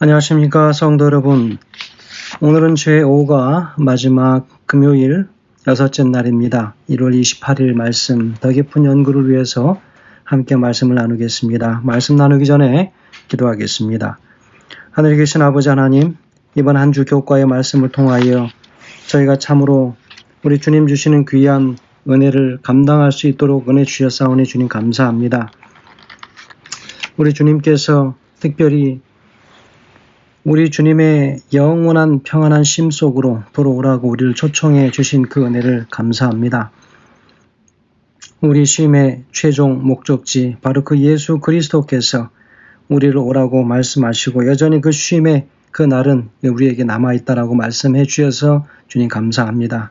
안녕하십니까 성도 여러분. 오늘은 제5가 마지막 금요일 여섯째 날입니다. 1월 28일 말씀 더 깊은 연구를 위해서 함께 말씀을 나누겠습니다. 말씀 나누기 전에 기도하겠습니다. 하늘에 계신 아버지 하나님 이번 한 주 교과의 말씀을 통하여 저희가 참으로 우리 주님 주시는 귀한 은혜를 감당할 수 있도록 은혜 주셨사오니 주님 감사합니다. 우리 주님께서 특별히 우리 주님의 영원한 평안한 심 속으로 돌아오라고 우리를 초청해 주신 그 은혜를 감사합니다. 우리 쉼의 최종 목적지 바로 그 예수 그리스도께서 우리를 오라고 말씀하시고 여전히 그 쉼의 그 날은 우리에게 남아 있다라고 말씀해 주셔서 주님 감사합니다.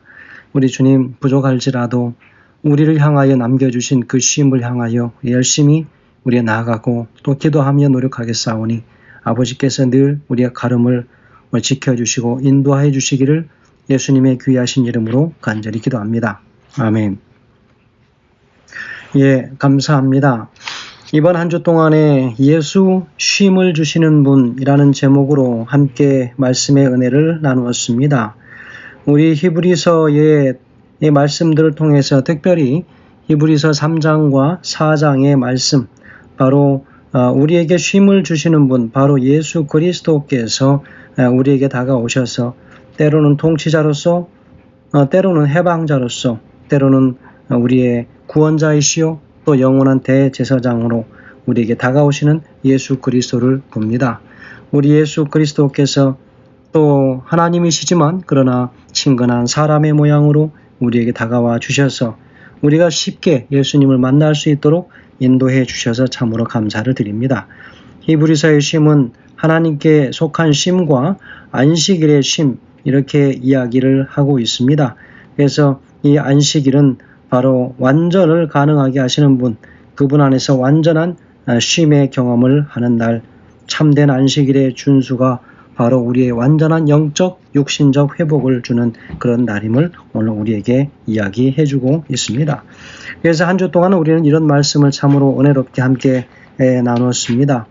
우리 주님 부족할지라도 우리를 향하여 남겨 주신 그 쉼을 향하여 열심히 우리가 나아가고 또 기도하며 노력하겠사오니 아버지께서 늘 우리의 가름을 지켜주시고 인도하여 주시기를 예수님의 귀하신 이름으로 간절히 기도합니다. 아멘. 예, 감사합니다. 이번 한 주 동안에 예수 쉼을 주시는 분이라는 제목으로 함께 말씀의 은혜를 나누었습니다. 우리 히브리서의 말씀들을 통해서 특별히 히브리서 3장과 4장의 말씀, 바로 어, 우리에게 쉼을 주시는 분 바로 예수 그리스도께서 어, 우리에게 다가오셔서 때로는 통치자로서 어, 때로는 해방자로서 때로는 우리의 구원자이시요 또 영원한 대제사장으로 우리에게 다가오시는 예수 그리스도를 봅니다. 우리 예수 그리스도께서 또 하나님이시지만 그러나 친근한 사람의 모양으로 우리에게 다가와 주셔서 우리가 쉽게 예수님을 만날 수 있도록 인도해 주셔서 참으로 감사를 드립니다. 히브리서의 쉼은 하나님께 속한 쉼과 안식일의 쉼 이렇게 이야기를 하고 있습니다. 그래서 이 안식일은 바로 완전을 가능하게 하시는 분, 그분 안에서 완전한 쉼의 경험을 하는 날, 참된 안식일의 준수가 바로 우리의 완전한 영적, 육신적 회복을 주는 그런 날임을 오늘 우리에게 이야기해 주고 있습니다. 그래서 한 주 동안 우리는 이런 말씀을 참으로 은혜롭게 함께 나눴습니다.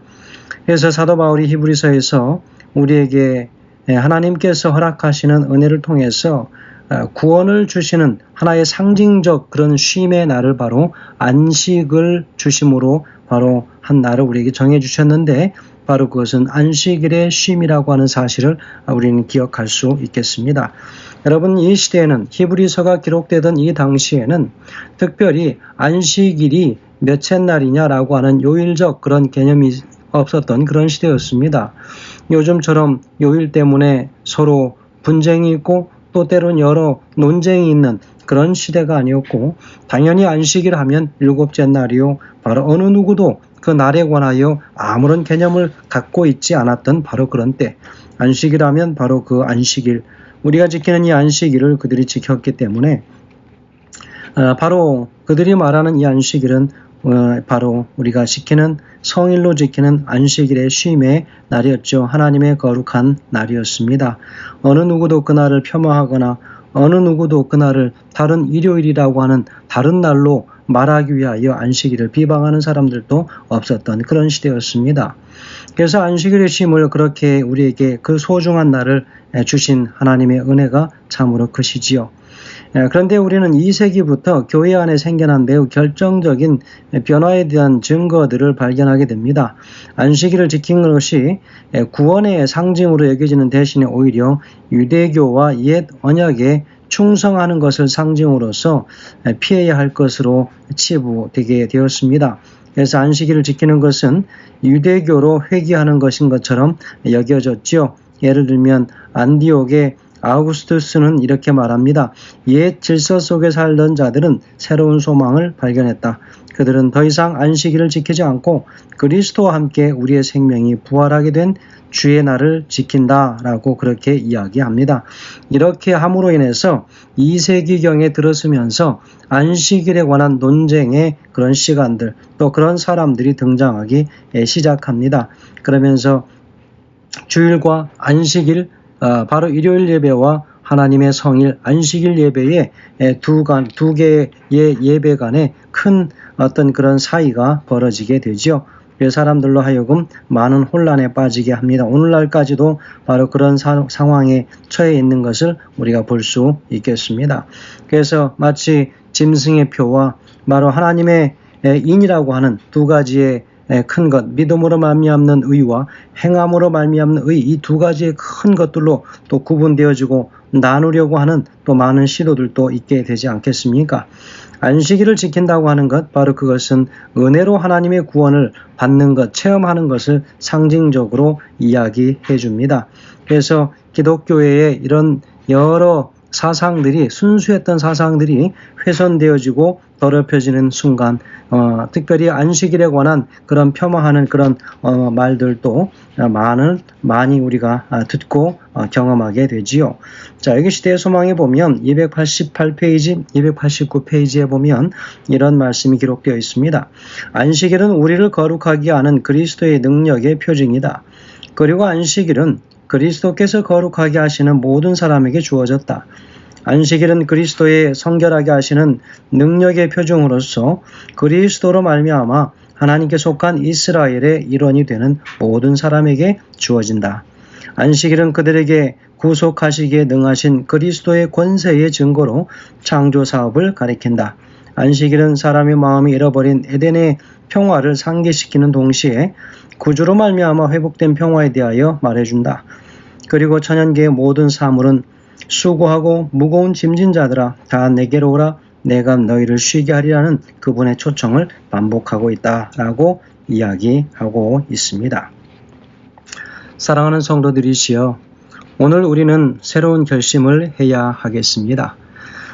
그래서 사도 바울이 히브리서에서 우리에게 하나님께서 허락하시는 은혜를 통해서 어, 구원을 주시는 하나의 상징적 그런 쉼의 날을 바로 안식을 주심으로 바로 한 날을 우리에게 정해 주셨는데 바로 그것은 안식일의 쉼이라고 하는 사실을 우리는 기억할 수 있겠습니다. 여러분 이 시대에는 히브리서가 기록되던 이 당시에는 특별히 안식일이 몇째 날이냐라고 하는 요일적 그런 개념이 없었던 그런 시대였습니다. 요즘처럼 요일 때문에 서로 분쟁이 있고 또 때론 여러 논쟁이 있는 그런 시대가 아니었고 당연히 안식일 하면 일곱째 날이요 바로 어느 누구도 그 날에 관하여 아무런 개념을 갖고 있지 않았던 바로 그런 때 안식이라면 바로 그 안식일 우리가 지키는 이 안식일을 그들이 지켰기 때문에 어, 바로 그들이 말하는 이 안식일은 어, 바로 우리가 지키는 성일로 지키는 안식일의 쉼의 날이었죠. 하나님의 거룩한 날이었습니다. 어느 누구도 그날을 폄하하거나 어느 누구도 그날을 다른 일요일이라고 하는 다른 날로 말하기 위하여 안식일을 비방하는 사람들도 없었던 그런 시대였습니다. 그래서 안식일의 쉼을 그렇게 우리에게 그 소중한 날을 주신 하나님의 은혜가 참으로 크시지요. 그런데 우리는 2세기부터 교회 안에 생겨난 매우 결정적인 변화에 대한 증거들을 발견하게 됩니다. 안식일을 지킨 것이 구원의 상징으로 여겨지는 대신에 오히려 유대교와 옛 언약에 충성하는 것을 상징으로서 피해야 할 것으로 치부되게 되었습니다. 그래서 안식일을 지키는 것은 유대교로 회귀하는 것인 것처럼 여겨졌죠. 예를 들면 안디옥의 아우구스투스는 이렇게 말합니다. 옛 질서 속에 살던 자들은 새로운 소망을 발견했다. 그들은 더 이상 안식일을 지키지 않고 그리스도와 함께 우리의 생명이 부활하게 된 주의 날을 지킨다라고 그렇게 이야기합니다. 이렇게 함으로 인해서 2세기경에 들었으면서 안식일에 관한 논쟁의 그런 시간들 또 그런 사람들이 등장하기 시작합니다. 그러면서 주일과 안식일 어, 바로 일요일 예배와 하나님의 성일 안식일 예배의 두, 간, 두 개의 예배 간에 큰 어떤 그런 사이가 벌어지게. 그 사람들로 하여금 많은 혼란에 빠지게 합니다. 오늘날까지도 바로 그런 사- 상황에 처해 있는 것을 우리가 볼 수 있겠습니다. 그래서 마치 짐승의 표와 바로 하나님의 에, 인이라고 하는 두 가지의 에, 큰 것, 믿음으로 말미암는 의와 행함으로 말미암는 의 이 두 가지의 큰 것들로 또 구분되어지고 나누려고 하는 또 많은 시도들도 있게 되지 않겠습니까? 안식일을 지킨다고 하는 것, 바로 그것은 은혜로 하나님의 구원을 받는 것, 체험하는 것을 상징적으로 이야기해 줍니다. 그래서 기독교회의 이런 여러 사상들이 순수했던 사상들이 훼손되어지고 더럽혀지는 순간 어, 특별히 안식일에 관한 그런 폄하하는 그런 어, 말들도 어, 많은 많이 우리가 아, 듣고 어, 경험하게 되지요. 자 여기 시대의 소망에 보면 288페이지, 289페이지에 보면 이런 말씀이 기록되어 있습니다. 안식일은 우리를 거룩하게 하는 그리스도의 능력의 표징이다. 그리고 안식일은 그리스도께서 거룩하게 하시는 모든 사람에게 주어졌다. 안식일은 그리스도의 성결하게 하시는 능력의 표정으로서 그리스도로 말미암아 하나님께 속한 이스라엘의 일원이 되는 모든 사람에게 주어진다. 안식일은 그들에게 구속하시기에 능하신 그리스도의 권세의 증거로 창조 사업을 가리킨다. 안식일은 사람의 마음이 잃어버린 에덴의 평화를 상기시키는 동시에 구주로 말미암아 회복된 평화에 대하여 말해준다. 그리고 천연계의 모든 사물은 수고하고 무거운 짐진 자들아 다 내게로 오라 내가 너희를 쉬게 하리라는 그분의 초청을 반복하고 있다라고 이야기하고 있습니다. 사랑하는 성도들이시여 오늘 우리는 새로운 결심을 해야 하겠습니다.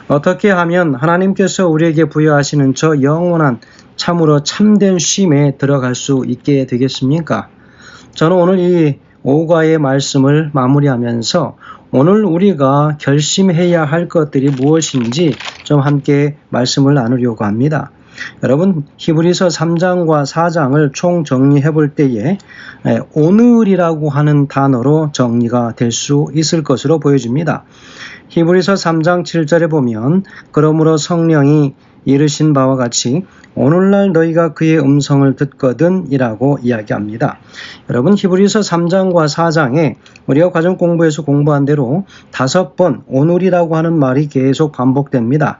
어떻게 하면 하나님께서 우리에게 부여하시는 저 영원한 참으로 참된 쉼에 들어갈 수 있게 되겠습니까? 저는 오늘 이 오과의 말씀을 마무리하면서 오늘 우리가 결심해야 할 것들이 무엇인지 좀 함께 말씀을 나누려고 합니다. 여러분 히브리서 3장과 4장을 총 정리해 볼 때에 에, 오늘이라고 하는 단어로 정리가 될 수 있을 것으로 보여집니다. 히브리서 3장 7절에 보면 그러므로 성령이 이르신 바와 같이 오늘날 너희가 그의 음성을 듣거든 이라고 이야기합니다. 여러분 히브리서 3장과 4장에 우리가 과정 공부에서 공부한 대로 다섯 번 오늘이라고 하는 말이 계속 반복됩니다.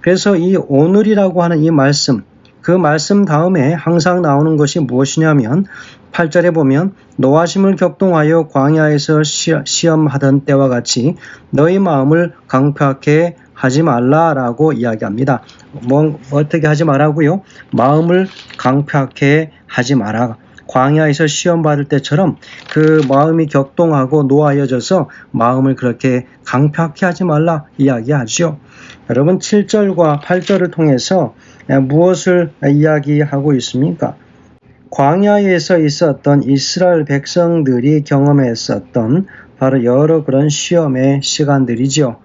그래서 이 오늘이라고 하는 이 말씀 그 말씀 다음에 항상 나오는 것이 무엇이냐면 8절에 보면 노하심을 격동하여 광야에서 시험하던 때와 같이 너희 마음을 강팍해 하지 말라라고 이야기합니다. 뭐 어떻게 하지 말라고요? 마음을 강팍해 하지 마라. 광야에서 시험 받을 때처럼 그 마음이 격동하고 노하여져서 마음을 그렇게 강팍해 하지 말라 이야기하죠. 여러분 7절과 8절을 통해서 무엇을 이야기하고 있습니까? 광야에서 있었던 이스라엘 백성들이 경험했었던 바로 여러 그런 시험의 시간들이죠.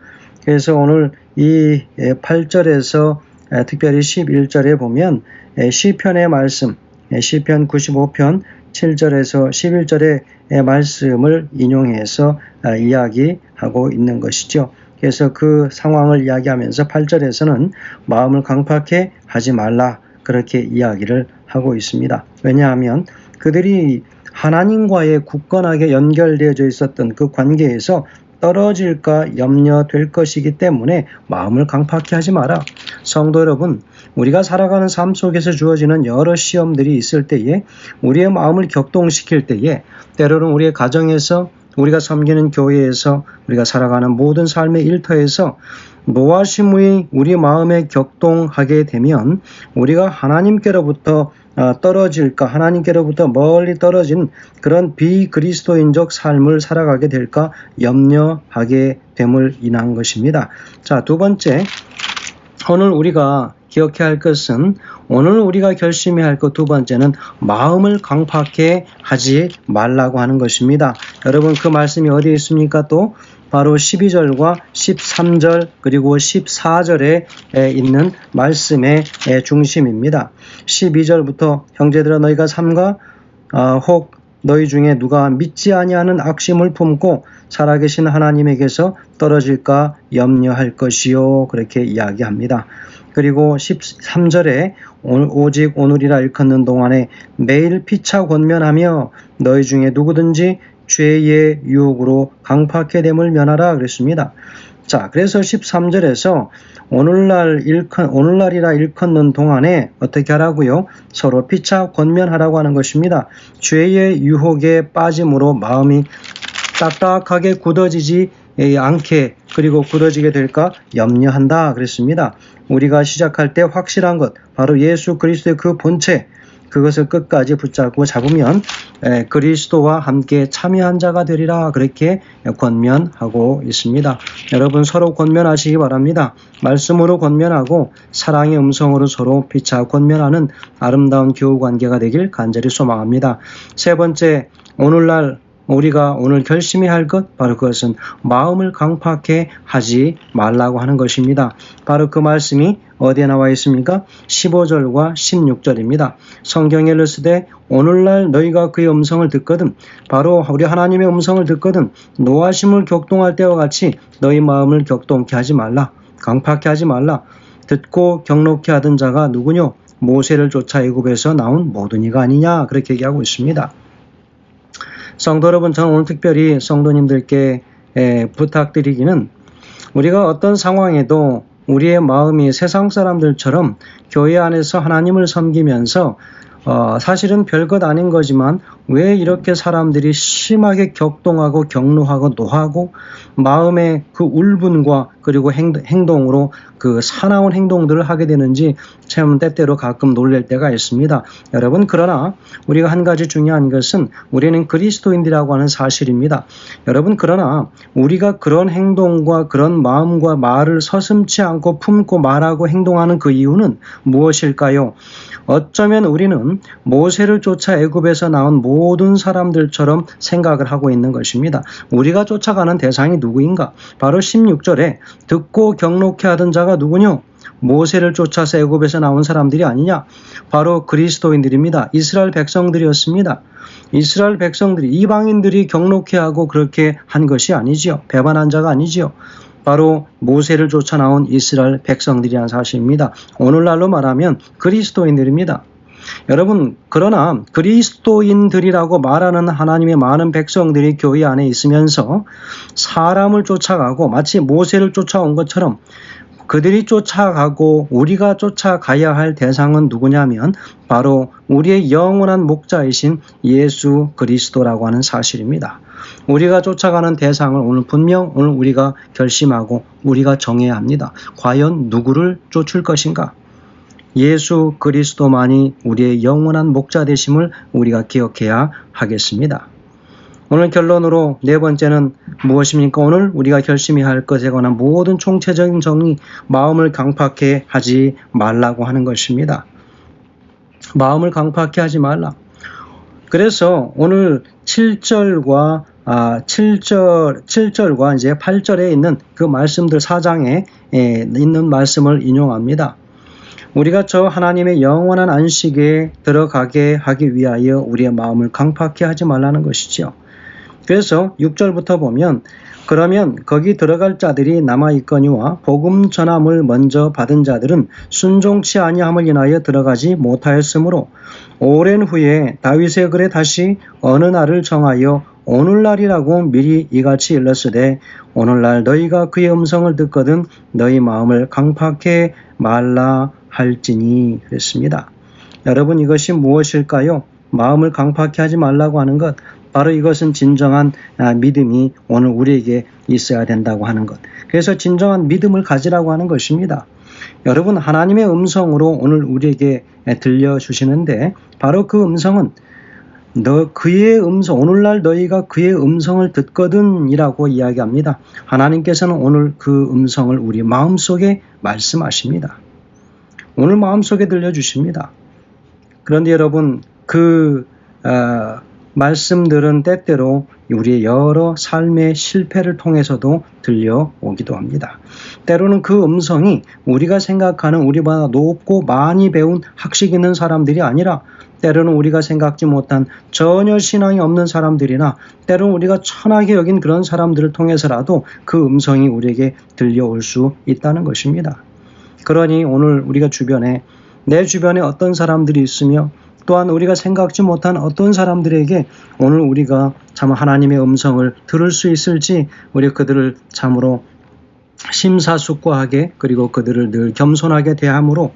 그래서 오늘 이 8절에서 특별히 11절에 보면 시편의 말씀, 시편 95편 7절에서 11절의 말씀을 인용해서 이야기하고 있는 것이죠. 그래서 그 상황을 이야기하면서 8절에서는 마음을 강팍해 하지 말라 그렇게 이야기를 하고 있습니다. 왜냐하면 그들이 하나님과의 굳건하게 연결되어져 있었던 그 관계에서 떨어질까 염려될 것이기 때문에 마음을 강팍히 하지 마라. 성도 여러분, 우리가 살아가는 삶 속에서 주어지는 여러 시험들이 있을 때에 우리의 마음을 격동시킬 때에 때로는 우리의 가정에서 우리가 섬기는 교회에서 우리가 살아가는 모든 삶의 일터에서 노하심의 우리 마음에 격동하게 되면 우리가 하나님께로부터 어, 떨어질까 하나님께로부터 멀리 떨어진 그런 비그리스도인적 삶을 살아가게 될까 염려하게 됨을 인한 것입니다. 자, 두 번째 오늘 우리가 기억해야 할 것은 오늘 우리가 결심해야 할 것 두 번째는 마음을 강팍해 하지 말라고 하는 것입니다. 여러분 그 말씀이 어디에 있습니까? 또 바로 12절과 13절 그리고 14절에 있는 말씀의 중심입니다. 12절부터 형제들아 너희가 삼가 어, 혹 너희 중에 누가 믿지 아니하는 악심을 품고 살아계신 하나님에게서 떨어질까 염려할 것이요 그렇게 이야기합니다. 그리고 13절에 오직 오늘이라 일컫는 동안에 매일 피차 권면하며 너희 중에 누구든지 죄의 유혹으로 강팍해 됨을 면하라 그랬습니다. 자, 그래서 13절에서 오늘날 일컨, 오늘날이라 일컫는 동안에 어떻게 하라고요? 서로 피차 권면하라고 하는 것입니다. 죄의 유혹에 빠짐으로 마음이 딱딱하게 굳어지지 않게 그리고 굳어지게 될까 염려한다 그랬습니다. 우리가 시작할 때 확실한 것 바로 예수 그리스도의 그 본체 그것을 끝까지 붙잡고 잡으면 그리스도와 함께 참여한 자가 되리라 그렇게 권면하고 있습니다. 여러분 서로 권면하시기 바랍니다. 말씀으로 권면하고 사랑의 음성으로 서로 피차 권면하는 아름다운 교우 관계가 되길 간절히 소망합니다. 세 번째 오늘날 우리가 오늘 결심해야 할것 바로 그것은 마음을 강팍해 하지 말라고 하는 것입니다. 바로 그 말씀이 어디에 나와 있습니까? 15절과 16절입니다. 성경에 를쓰되 오늘날 너희가 그의 음성을 듣거든 바로 우리 하나님의 음성을 듣거든 노하심을 격동할 때와 같이 너희 마음을 격동케 하지 말라. 강팍해 하지 말라. 듣고 경록케 하던 자가 누구뇨? 모세를 쫓아 애굽에서 나온 모든 이가 아니냐 그렇게 얘기하고 있습니다. 성도 여러분, 저는 오늘 특별히 성도님들께 부탁드리기는 우리가 어떤 상황에도 우리의 마음이 세상 사람들처럼 교회 안에서 하나님을 섬기면서 어, 사실은 별것 아닌 거지만 왜 이렇게 사람들이 심하게 격동하고 격노하고 노하고 마음의 그 울분과 그리고 행동, 으로 그 사나운 행동들을 하게 되는지 참 때때로 가끔 놀랄 때가 있습니다. 여러분 그러나 우리가 한 가지 중요한 것은 우리는 그리스도인이라고 하는 사실입니다. 여러분 그러나 우리가 그런 행동과 그런 마음과 말을 서슴치 않고 품고 말하고 행동하는 그 이유는 무엇일까요? 어쩌면 우리는 모세를 쫓아 애굽에서 나온 모든 사람들처럼 생각을 하고 있는 것입니다. 우리가 쫓아가는 대상이 누구인가? 바로 16절에 듣고 경록케 하던 자가 누구뇨? 모세를 쫓아서 애굽에서 나온 사람들이 아니냐? 바로 그리스도인들입니다. 이스라엘 백성들이었습니다. 이스라엘 백성들이 이방인들이 경록케 하고 그렇게 한 것이 아니지요. 배반한 자가 아니지요. 바로 모세를 쫓아 나온 이스라엘 백성들이라는 사실입니다. 오늘날로 말하면 그리스도인들입니다. 여러분, 그러나 그리스도인들이라고 말하는 하나님의 많은 백성들이 교회 안에 있으면서 사람을 쫓아가고 마치 모세를 쫓아온 것처럼 그들이 쫓아가고 우리가 쫓아가야 할 대상은 누구냐면 바로 우리의 영원한 목자이신 예수 그리스도라고 하는 사실입니다. 우리가 쫓아가는 대상을 오늘 분명 오늘 우리가 결심하고 우리가 정해야 합니다. 과연 누구를 쫓을 것인가? 예수 그리스도만이 우리의 영원한 목자 되심을 우리가 기억해야 하겠습니다. 오늘 결론으로 네 번째는 무엇입니까? 오늘 우리가 결심해야 할 것에 관한 모든 총체적인 정의, 마음을 강팍해 하지 말라고 하는 것입니다. 마음을 강팍해 하지 말라. 그래서 오늘 7절과 아, 7절, 7절과 이제 8절에 있는 그 말씀들 4장에 예, 있는 말씀을 인용합니다. 우리가 저 하나님의 영원한 안식에 들어가게 하기 위하여 우리의 마음을 강팍해 하지 말라는 것이죠. 그래서 6절부터 보면 그러면 거기 들어갈 자들이 남아 있거니와 복음 전함을 먼저 받은 자들은 순종치 아니함을 인하여 들어가지 못하였으므로 오랜 후에 다윗의 글에 다시 어느 날을 정하여 오늘날이라고 미리 이같이 일렀으되 오늘날 너희가 그의 음성을 듣거든 너희 마음을 강팍해 말라 할지니 그랬습니다. 여러분 이것이 무엇일까요? 마음을 강팍해 하지 말라고 하는 것 바로 이것은 진정한 아, 믿음이 오늘 우리에게 있어야 된다고 하는 것. 그래서 진정한 믿음을 가지라고 하는 것입니다. 여러분 하나님의 음성으로 오늘 우리에게 들려주시는데 바로 그 음성은 너 그의 음성 오늘날 너희가 그의 음성을 듣거든이라고 이야기합니다. 하나님께서는 오늘 그 음성을 우리 마음속에 말씀하십니다. 오늘 마음속에 들려주십니다. 그런데 여러분 그 어, 말씀들은 때때로 우리의 여러 삶의 실패를 통해서도 들려오기도 합니다. 때로는 그 음성이 우리가 생각하는 우리보다 높고 많이 배운 학식 있는 사람들이 아니라 때로는 우리가 생각지 못한 전혀 신앙이 없는 사람들이나 때로는 우리가 천하게 여긴 그런 사람들을 통해서라도 그 음성이 우리에게 들려올 수 있다는 것입니다. 그러니 오늘 우리가 주변에 내 주변에 어떤 사람들이 있으며 또한 우리가 생각지 못한 어떤 사람들에게 오늘 우리가 참 하나님의 음성을 들을 수 있을지 우리 그들을 참으로 심사숙고하게 그리고 그들을 늘 겸손하게 대함으로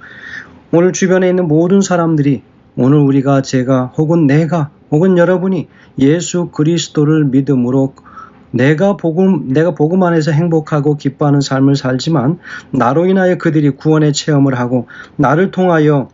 오늘 주변에 있는 모든 사람들이 오늘 우리가 제가 혹은 내가 혹은 여러분이 예수 그리스도를 믿음으로 내가 복음 내가 복음 안에서 행복하고 기뻐하는 삶을 살지만 나로 인하여 그들이 구원의 체험을 하고 나를 통하여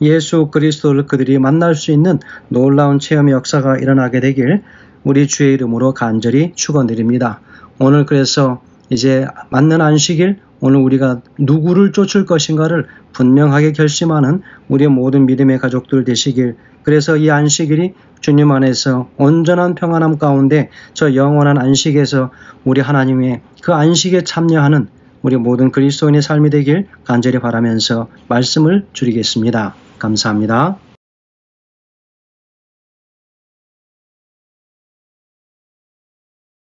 예수 그리스도를 그들이 만날 수 있는 놀라운 체험의 역사가 일어나게 되길 우리 주의 이름으로 간절히 축원드립니다. 오늘 그래서 이제 맞는 안식일 오늘 우리가 누구를 쫓을 것인가를 분명하게 결심하는 우리 모든 믿음의 가족들 되시길 그래서 이 안식일이 주님 안에서 온전한 평안함 가운데 저 영원한 안식에서 우리 하나님의 그 안식에 참여하는 우리 모든 그리스도인의 삶이 되길 간절히 바라면서 말씀을 줄이겠습니다. 감사합니다.